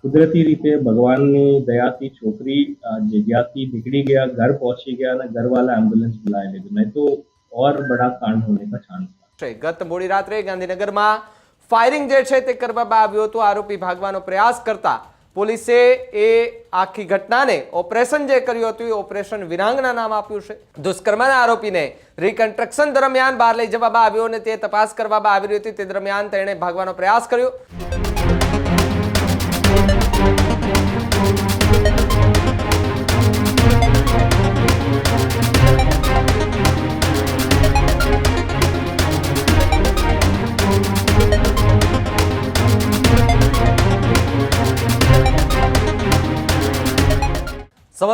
કુદરતી રીતે ભગવાનની દયાથી છોકરી જગ્યાથી નીકળી ગયા, ઘર પહોંચી ગયા અને ઘરવાલા એમ્બ્યુલન્સ બોલાવી લીધું. નહીં તો ઓર બડા કાંડ હોને કા ચાન્સ ગત મોડી રાત્રે ગાંધીનગરમાં ફાયરિંગ જે છે તે કરવામાં આવ્યું હતું. આરોપી ભાગવાનો પ્રયાસ કરતા પોલીસે એ આખી ઘટનાને ઓપરેશન જે કર્યું હતું એ ઓપરેશન વિરાંગના નામ આપ્યું છે. દુષ્કર્મના આરોપીને રિકન્સ્ટ્રક્શન દરમિયાન બહાર લઈ જવામાં આવ્યો અને તે તપાસ કરવામાં આવી રહી હતી. તે દરમિયાન તેણે ભાગવાનો પ્રયાસ કર્યો.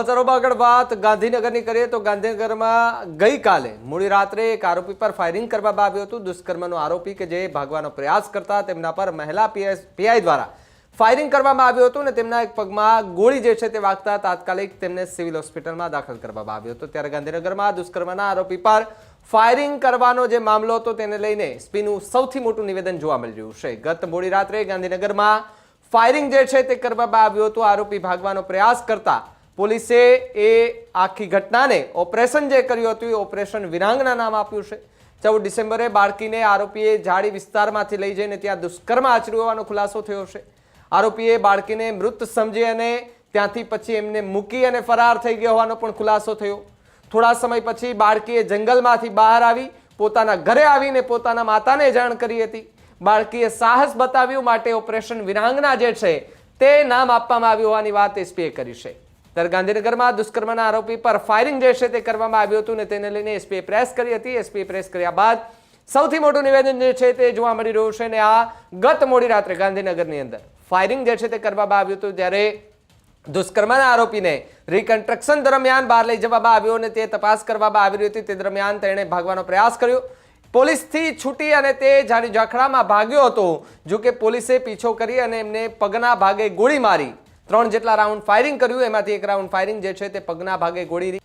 સમાચારોમાં આગળ વાત. ગાંધીનગરની કરીએ તો ગાંધીનગરમાં ગઈકાલે, મોડી રાત્રે એક આરોપી પર ફાયરિંગ કરવામાં આવ્યું હતું. દુષ્કર્મનો આરોપી કે જે ભાગવાનો પ્રયાસ કરતા તેમના પર મહિલા પીઆઈ દ્વારા ફાયરિંગ કરવામાં આવ્યું હતું અને તેમના એક પગમાં ગોળી જે છે તે વાગતા તાત્કાલિક તેમને સિવિલ હોસ્પિટલમાં દાખલ કરવામાં આવ્યો હતો. ત્યારે ગાંધીનગરમાં દુષ્કર્મના આરોપી પર ફાયરિંગ કરવાનો જે મામલો હતો તેને લઈને સ્પીનું સૌથી મોટું નિવેદન જોવા મળી રહ્યું છે. ગત મોડી રાત્રે ગાંધીનગરમાં ફાયરિંગ જે છે તે કરવામાં આવ્યું હતું. આરોપી ભાગવાનો પ્રયાસ કરતા પોલીસે એ આખી ઘટનાને ઓપરેશન જે કર્યું હતું, એ ઓપરેશન વિરાંગના નામ આપ્યું છે. ચૌદ ડિસેમ્બરે બાળકીને આરોપીએ જાડી વિસ્તારમાંથી લઈ જઈને ત્યાં દુષ્કર્મ આચર્યું હોવાનો ખુલાસો થયો છે. આરોપીએ બાળકીને મૃત સમજી અને ત્યાંથી પછી એમને મૂકી અને ફરાર થઈ ગયો હોવાનો પણ ખુલાસો થયો. થોડા સમય પછી બાળકીએ જંગલમાંથી બહાર આવી, પોતાના ઘરે આવીને પોતાના માતાને જાણ કરી હતી. બાળકીએ સાહસ બતાવ્યું, માટે ઓપરેશન વિરાંગના જે છે, તે નામ આપવામાં આવ્યું હોવાની વાત એસપીએ કરી છે. ત્યારે ગાંધીનગરમાં દુષ્કર્મના આરોપી પર ફાયરિંગ જે છે તે કરવામાં આવ્યું હતું ને તેને લઈને એસપીએ પ્રેસ કરી હતી. એસપીએ પ્રેસ કર્યા બાદ સૌથી મોટું નિવેદન જે છે તે જોવા મળી રહ્યું છે ને આ ગત મોડી રાત્રે ગાંધીનગરની અંદર ફાયરિંગ જે છે તે કરવામાં આવ્યું હતું ત્યારે દુષ્કર્મના આરોપીને રિકન્સ્ટ્રક્શન દરમિયાન બહાર લઈ જવામાં આવ્યો અને તે તપાસ કરવામાં આવી રહી હતી. તે દરમિયાન તેણે ભાગવાનો પ્રયાસ કર્યો. પોલીસથી છૂટી અને તે જાણી જાખડામાં ભાગ્યો હતો જો કે પોલીસે પીછો કરી અને એમને પગના ભાગે ગોળી મારી ત્રણ જેટલા રાઉન્ડ ફાયરિંગ કર્યું, એમાંથી એક રાઉન્ડ ફાયરિંગ જે છે તે પગના ભાગે ગોળી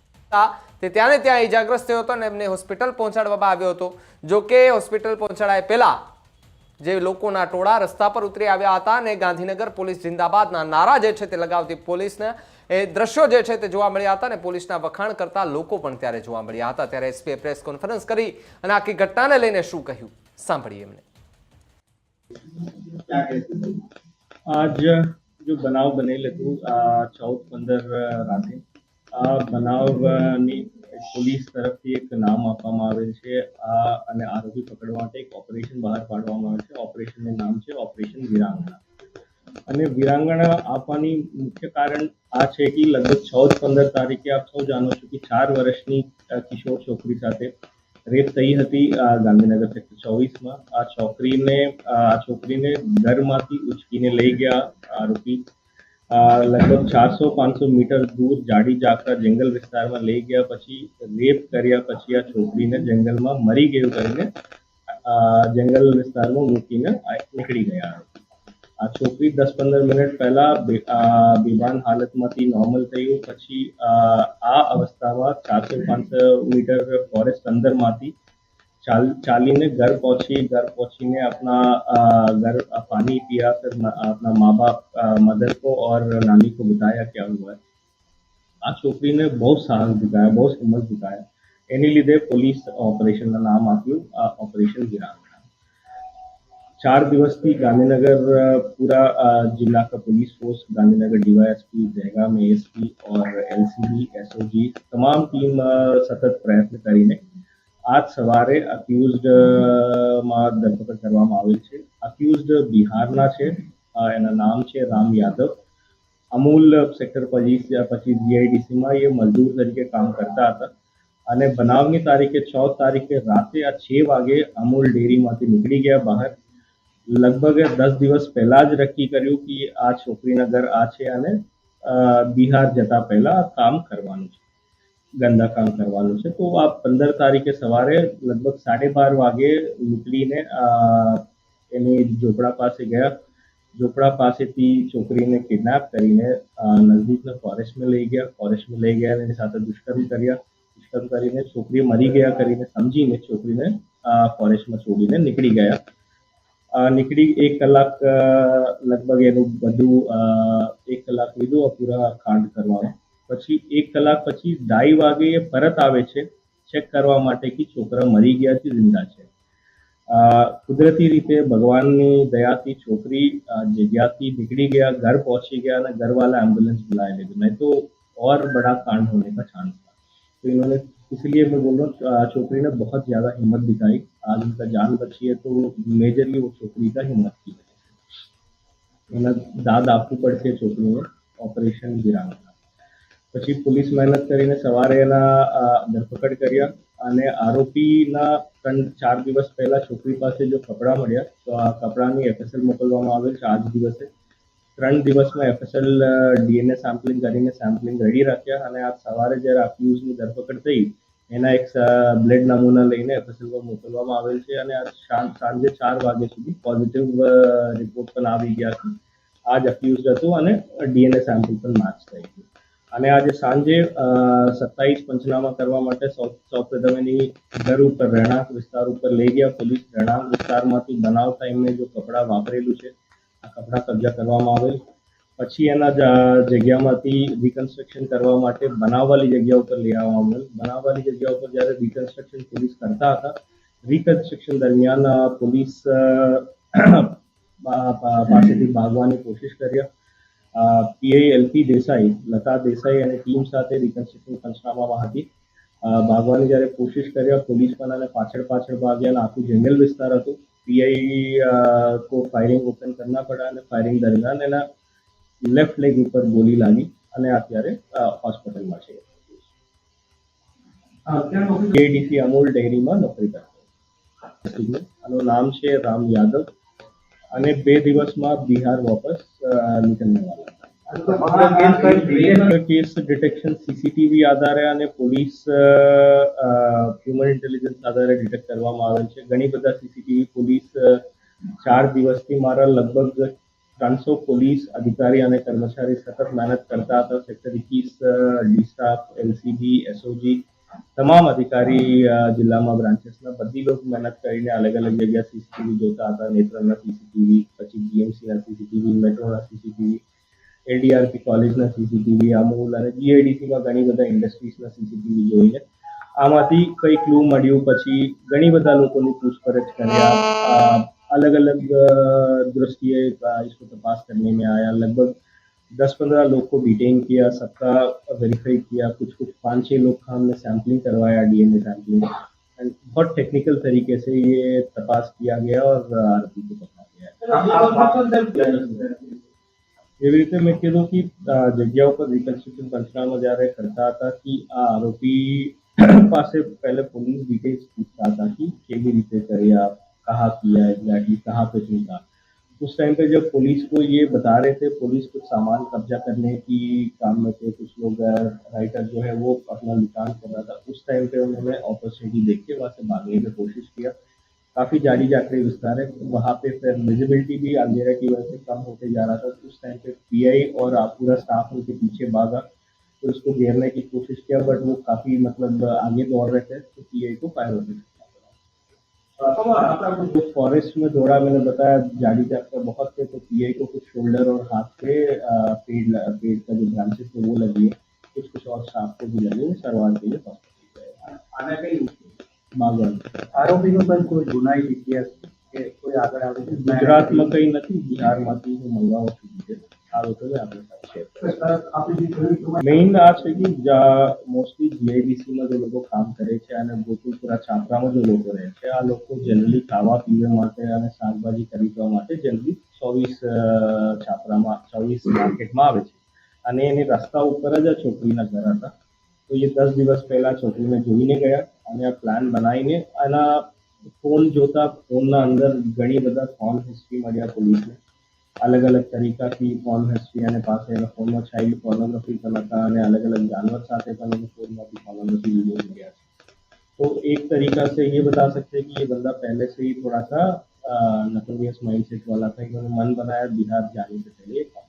તે ત્યાં ત્યાં ઇજાગ્રસ્ત થયો હતો અને એમને હોસ્પિટલ પહોંચાડવામાં આવ્યો હતો. જો કે હોસ્પિટલ પહોંચાડાય પહેલાં જે લોકોના ટોળા રસ્તા પર ઉતરી આવ્યા હતા અને ગાંધીનગર પોલીસ જિંદાબાદના નારા જે છે તે લગાવતી પોલીસને એ દ્રશ્યો જે છે તે જોવા મળ્યા હતા અને પોલીસના વખાણ કરતા લોકો પણ ત્યારે જોવા મળ્યા હતા. ત્યારે એસપીએ પ્રેસ કોન્ફરન્સ કરી અને આખી ઘટનાને લઈને શું કહ્યું? સાંભળીએ એમને. આજ જો બનાવ બનેલ હતું આ ચૌદ પંદર રાતે આ બનાવની પોલીસ તરફથી એક નામ આપવામાં આવેલ છે આ અને આરોપી પકડવા માટે એક ઓપરેશન બહાર પાડવામાં આવે છે ઓપરેશનનું નામ છે ઓપરેશન વિરાંગણા અને વિરાંગણા આપવાની મુખ્ય કારણ આ છે કે લગભગ ચૌદ પંદર તારીખે આપ સૌ જાણો છો કે ચાર વર્ષની કિશોર છોકરી સાથે રેપ થઈ હતી ગાંધીનગર સેક્ટર ચોવીસમાં આ છોકરીને આ છોકરીને ઘરમાંથી ઉચકીને લઈ ગયા આરોપી લગભગ ચારસો, પાંચસો મીટર દૂર જાડી જાખરા જંગલ વિસ્તારમાં લઈ ગયા પછી, રેપ કર્યા પછી આ છોકરીને જંગલમાં મરી ગયું કરીને જંગલ વિસ્તારમાં મૂકીને નીકળી ગયા. આ છોકરી દસ પંદર મિનિટ પહેલા બેભાન હાલતમાંથી નોર્મલ થયું. પછી, આ અવસ્થામાં ચારસો, પાંચસો મીટર ફોરેસ્ટ અંદરમાંથી चाली ने घर पहुँची घर पहुँची ने अपना घर पानी पिया, फिर अपना माँ बाप मदर को और नानी को बताया क्या हुआ है। आज छोकरी ने बहुत साहस दिखाया, बहुत हिम्मत दिखाया। एनी लीधे पुलिस ऑपरेशन का नाम आप ऑपरेशन गिरा। चार दिवस थी गांधीनगर पूरा जिला का पुलिस फोर्स, गांधीनगर डीवाईएसपी जयगा में एसपी और एलसीबी एसओजी तमाम टीम सतत प्रयत्न करी ने। આજ સવારે અક્યુઝડમાં ધરપકડ કરવામાં આવેલ છે. અક્યુઝડ બિહારના છે. એના નામ છે રામ યાદવ. અમૂલ સેક્ટર પચીસ પચીસ જીઆઈડીસીમાં એ મજદૂર તરીકે કામ કરતા હતા. અને બનાવની તારીખે ચૌદ તારીખે રાતે આ છ વાગે અમૂલ ડેરીમાંથી નીકળી ગયા બહાર. લગભગ દસ દિવસ પહેલા જ નક્કી કર્યું કે આ છોકરીના ઘર આ છે અને બિહાર જતા પહેલા કામ કરવાનું છે. ગંદા કામ કરવાનું છે. તો આ પંદર તારીખે સવારે લગભગ સાડે બાર વાગે નીકળીને એની ઝોપડા પાસે ગયા. ઝોપડા પાસેથી છોકરીને કિડનેપ કરીને નજદીકના ફોરેસ્ટમાં લઈ ગયા. ફોરેસ્ટમાં લઈ ગયા એની સાથે દુષ્કર્મ કર્યા. દુષ્કર્મ કરીને છોકરી મરી ગયા કરીને સમજીને છોકરીને ફોરેસ્ટમાં છોડીને નીકળી ગયા. નીકળી એક કલાક લગભગ એનું બધું એક કલાક લીધું પૂરા કાંડ કરવામાં પછી એક કલાક પછી ઢાઈ વાગે એ પરત આવે છે ચેક કરવા માટે કે છોકરા મરી ગયા છે જિંદા છે અ, કુદરતી રીતે ભગવાનની દયાથી છોકરી અ, જગ્યાથી નીકળી ગયા घर पहुंची गया ना घर वाला एम्बुलेंस बुलाए लेके नहीं तो और बड़ा कांड होने का चांस था तो इन्होंने इसलिए मैं बोल रहा हूँ अ, छोकरी ने बहुत ज़्यादा हिम्मत दिखाई आज उनका जान बची है तो मेजरली वो छोकरी का हिम्मत की वजह से એના દાદ આપવું પડશે છોકરીને ઓપરેશન ગિરાના પછી પોલીસ મહેનત કરીને સવારે એના ધરપકડ કર્યા અને આરોપીના ત્રણ, ચાર દિવસ પહેલા છોકરી પાસે જો કપડાં મળ્યા, તો આ કપડાની એફએસએલ મોકલવામાં આવેલ આજ દિવસે. ત્રણ દિવસમાં એફએસએલ ડીએનએ સેમ્પલિંગ કરીને સેમ્પલિંગ રેડી રાખ્યા અને આજ સવારે જ્યારે અક્યુઝની ધરપકડ થઈ, એના એક બ્લડ નમૂના લઈને એફએસએલ મોકલવામાં આવેલ છે અને આજ સાંજે ચાર વાગ્યા સુધી પોઝિટિવ રિપોર્ટ પણ આવી ગયા છે. આ જ અક્યુઝડ હતું અને ડીએનએ સેમ્પલ પણ માર્ચ થઈ ગયું. અને આજે સાંજે સત્તાવીસ પંચનામા કરવા માટે સૌ સૌપ્રથમ એની ઘર ઉપર રહેણાંક વિસ્તાર ઉપર લઈ ગયા. પોલીસ રહેણાંક વિસ્તારમાંથી બનાવ ટાઈમે જો કપડાં વાપરેલું છે, આ કપડાં કબજા કરવામાં આવેલ. પછી એના જગ્યામાંથી રિકન્સ્ટ્રક્શન કરવા માટે બનાવવાની જગ્યા ઉપર લઈ આવવામાં આવેલ. બનાવવાની જગ્યા ઉપર જ્યારે રિકન્સ્ટ્રક્શન પોલીસ કરતા હતા રિકન્સ્ટ્રક્શન દરમિયાન પોલીસ પાસેથી ભાગવાની કોશિશ કર્યા પીઆઈ એલપી દેસાઈ લતા દેસાઈ અને ટીમ સાથે રિકન્સ્ટ્રક્શન પંચનામામાં હતી. ભાગવાની જ્યારે કોશિશ કર્યા પોલીસ પણ આને પાછળ પાછળ ભાગ્યા અને આખું જંગલ વિસ્તાર હતું. પીઆઈ કો ફાયરિંગ ઓપન કરના પડ્યા અને ફાયરિંગ દરમિયાન એના લેફ્ટ લેગ ઉપર ગોલી લાગી અને અત્યારે હોસ્પિટલમાં છે. કેડીસી અમૂલ ડેરીમાં નોકરી કરતો. આનું નામ છે રામ યાદવ. અને બે દિવસમાં બિહાર વાપસ નીકળને વાળા કેસ ડિટેક્શન સીસીટીવી આધારે અને પોલીસ હ્યુમન ઇન્ટેલિજન્સ આધારે ડિટેક્ટ કરવામાં આવેલ છે. ઘણી બધા સીસીટીવી પોલીસ ચાર દિવસથી મારા લગભગ ત્રણસો પોલીસ અધિકારી અને કર્મચારી સતત મહેનત કરતા હતા. સેક્ટર એકવીસ ડી સ્ટાફ એલસીબી એસઓજી તમામ અધિકારી અ, જિલ્લામાં બ્રાન્ચેસના બધી લોકો મહેનત કરીને અલગ અલગ જગ્યા સીસીટીવી જોતા હતા નેત્રંગના સીસીટીવી પછી બીએમસીના સીસીટીવી મેટ્રોના સીસીટીવી એલડીઆરપી કોલેજના સીસીટીવી અમૂલ અને જીઆઈડીસીમાં ઘણી બધા ઇન્ડસ્ટ્રીઝના સીસીટીવી જોઈને આમાંથી કઈ ક્લુ મળ્યું પછી ઘણી બધા લોકોની પૂછપરછ કર્યા અ, अलग अलग दृष्टिए इसको तपास करने में आया लगभग दस पंद्रह लोग को डिटेन किया सबका वेरीफाई किया कुछ कुछ पाँच छः लोग का हमने सैम्पलिंग करवाया डीएनए सैम्पलिंग एंड बहुत टेक्निकल तरीके से ये तपास किया गया और आरोपी को पकड़ा गया એવી રીતે મેં કીધું કે અ, જગ્યા ઉપર રિકન્સ્ટ્રક્શન પંચનામા જ્યારે કરતા હતા કે આ આરોપી પાસે पहले पुलिस डिटेल्स पूछता था कि केवी રીતે કર્યા कहाँ किया एग्जैक्टली कहाँ पे चुनता उस टाइम पे जब पुलिस को ये बता रहे थे पुलिस कुछ सामान कब्जा करने की काम में थे, कुछ लोग राइटर जो है वो अपना निकाल कर रहा था। उस टाइम पे उन्होंने अपॉर्चुनिटी देख के वहाँ से भागने की कोशिश किया। काफ़ी जारी जाकड़ी विस्तार है। वहाँ पे फिर विजिबिलिटी भी अंधेरा की वजह से कम होते जा रहा था। उस टाइम पे पीआई और पूरा स्टाफ उनके पीछे भागा तो उसको घेरने की कोशिश किया बट वो काफ़ी मतलब आगे दौड़ रहे थे तो पीआई को फायर होने जो फॉरेस्ट में दौड़ा मैंने बताया जाड़ी जाकर बहुत थे तो पीआई को कुछ शोल्डर और हाथ पे अ, पेड़ ल- पेड़ का जो ब्रांचेस थे वो लगी है कुछ कुछ और स्टाफ को भी लगे सरवार के लिए हॉस्पिटल આને કઈ બાગવાન આરોપીનો પણ કોઈ ગુનાહિત ઇતિહાસ કે કોઈ આગળ આવે છે ગુજરાતમાં કઈ નથી બિહારમાંથી હું મંગાવું છું મેઇન આ છે કે મોસ્ટલી જીઆઈડીસીમાં જે લોકો કામ કરે છે અને ગોકુલપુરા છાપરામાં જે લોકો રહે છે, આ લોકો જનરલી ખાવા, પીવા માટે અને શાકભાજી ખરીદવા માટે જનરલી ચોવીસ છાપરામાં, ચોવીસ માર્કેટમાં આવે છે. અને એની રસ્તા ઉપર જ આ છોકરીના ઘર હતા. તો એ દસ દિવસ પહેલા છોકરીને જોઈને ગયા અને આ પ્લાન બનાવીને આના ફોન જોતા ફોનના અંદર ઘણી બધા ફોન હિસ્ટ્રી મળ્યા પોલીસને अलग अलग तरीक़ा की पॉन हिस्ट्री आने पास है ना फोनमा चाइल्ड पॉर्नोग्राफी कलाकार ने अलग अलग जानवर साथ है कलम फोनमा की पॉर्नोग्राफी वीडियो हो गया तो एक तरीका से ये बता सकते हैं कि ये बंदा पहले से ही थोड़ा सा नकलवियस माइंड सेट वाला था इन्होंने मन बनाया बिहार जाने से पहले हाँ,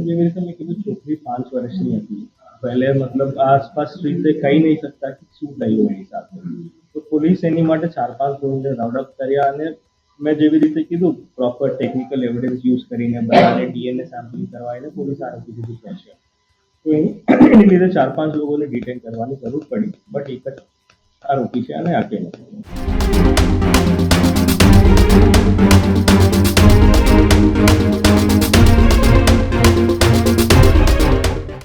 ये मेरे समय की छोकरी पाँच वर्ष नहीं थी पहले मतलब आसपास स्ट्रीट से कहीं नहीं सकता कि शूट आई हुई हिसाब से પોલીસ એની માટે ચાર પાંચ લોકોને રાઉન્ડ અપ કર્યા અને મેં જેવી રીતે કીધું પ્રોપર ટેકનિકલ એવિડન્સ યુઝ કરીને બધાને ડીએનએ સેમ્પલિંગ કરવાઈને પોલીસ આરોપી દીધું પહોંચ્યા. તો એની લીધે ચાર પાંચ લોકોને ડિટેન કરવાની જરૂર પડી બટ એક જ આરોપી છે અને આકેલો